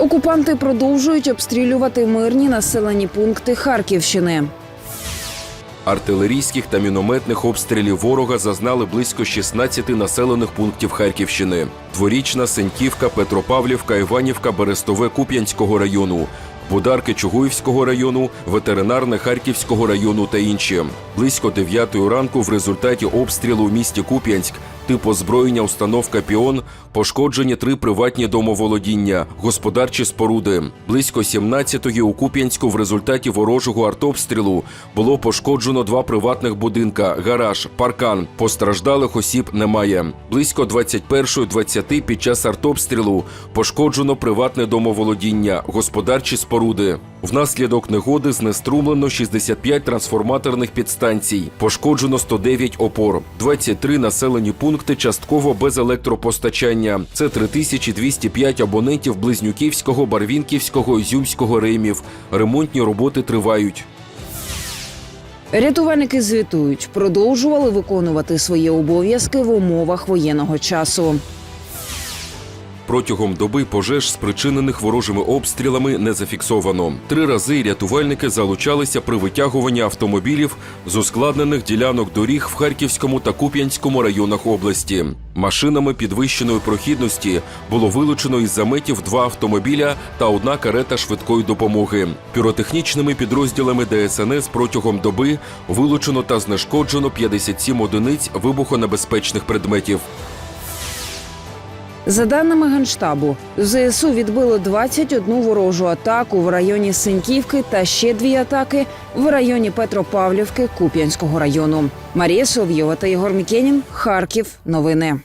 Окупанти продовжують обстрілювати мирні населені пункти Харківщини. Артилерійських та мінометних обстрілів ворога зазнали близько 16 населених пунктів Харківщини: Дворічна, Сеньківка, Петропавлівка, Іванівка, Берестове Куп'янського району. Бударки Чугуївського району, ветеринарне Харківського району та інші. Близько 9 ранку в результаті обстрілу у місті Куп'янськ тип озброєння установка Піон пошкоджені три приватні домоволодіння, господарчі споруди. Близько 17-ї у Куп'янську в результаті ворожого артобстрілу було пошкоджено два приватних будинка, гараж, паркан. Постраждалих осіб немає. Близько 21.20 під час артобстрілу пошкоджено приватне домоволодіння, господарчі споруди. Внаслідок негоди знеструмлено 65 трансформаторних підстанцій, пошкоджено 109 опор, 23 населені пункти частково без електропостачання. Це 3205 абонентів Близнюківського, Барвінківського, Ізюмського реймів. Ремонтні роботи тривають. Рятувальники звітують, продовжували виконувати свої обов'язки в умовах воєнного часу. Протягом доби пожеж, спричинених ворожими обстрілами, не зафіксовано. Три рази рятувальники залучалися при витягуванні автомобілів з ускладнених ділянок доріг в Харківському та Куп'янському районах області. Машинами підвищеної прохідності було вилучено із заметів два автомобіля та одна карета швидкої допомоги. Піротехнічними підрозділами ДСНС протягом доби вилучено та знешкоджено 57 одиниць вибухонебезпечних предметів. За даними Генштабу, ЗСУ відбило 21 ворожу атаку в районі Синьківки та ще дві атаки в районі Петропавлівки Куп'янського району. Марія Сов'єва та Єгор Мікенін. Харків. Новини.